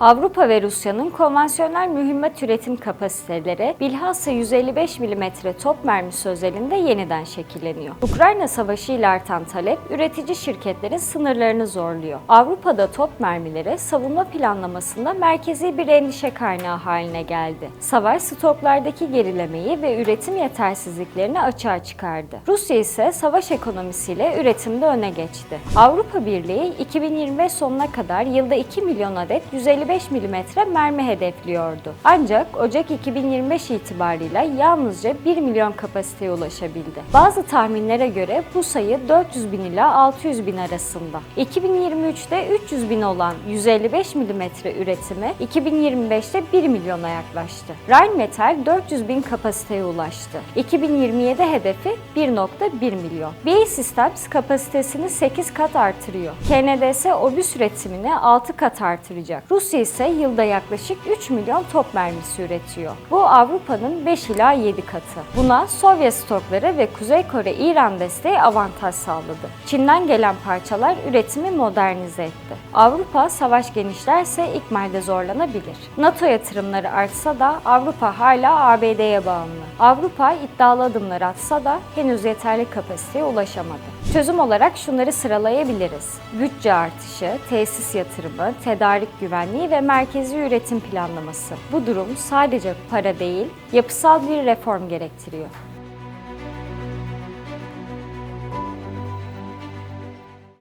Avrupa ve Rusya'nın konvansiyonel mühimmat üretim kapasiteleri bilhassa 155 mm top mermisi özelinde yeniden şekilleniyor. Ukrayna Savaşı ile artan talep üretici şirketlerin sınırlarını zorluyor. Avrupa'da top mermileri savunma planlamasında merkezi bir endişe kaynağı haline geldi. Savaş stoklardaki gerilemeyi ve üretim yetersizliklerini açığa çıkardı. Rusya ise savaş ekonomisiyle üretimde öne geçti. Avrupa Birliği 2025 sonuna kadar yılda 2 milyon adet 155 mm mermi hedefliyordu. Ancak Ocak 2025 itibarıyla yalnızca 1 milyon kapasiteye ulaşabildi. Bazı tahminlere göre bu sayı 400 bin ila 600 bin arasında. 2023'te 300 bin olan 155 mm üretimi 2025'te 1 milyona yaklaştı. Rheinmetall 400 bin kapasiteye ulaştı. 2027 hedefi 1.1 milyon. BAE Systems kapasitesini 8 kat artırıyor. KNDS obüs üretimini 6 kat artıracak. Rusya ise yılda yaklaşık 3 milyon top mermisi üretiyor. Bu Avrupa'nın 5 ila 7 katı. Buna Sovyet stokları ve Kuzey Kore İran desteği avantaj sağladı. Çin'den gelen parçalar üretimi modernize etti. Avrupa savaş genişlerse ikmalde zorlanabilir. NATO yatırımları artsa da Avrupa hala ABD'ye bağımlı. Avrupa iddialı adımlar atsa da henüz yeterli kapasiteye ulaşamadı. Çözüm olarak şunları sıralayabiliriz. Bütçe artışı, tesis yatırımı, tedarik güvenliği ve merkezi üretim planlaması. Bu durum sadece para değil, yapısal bir reform gerektiriyor.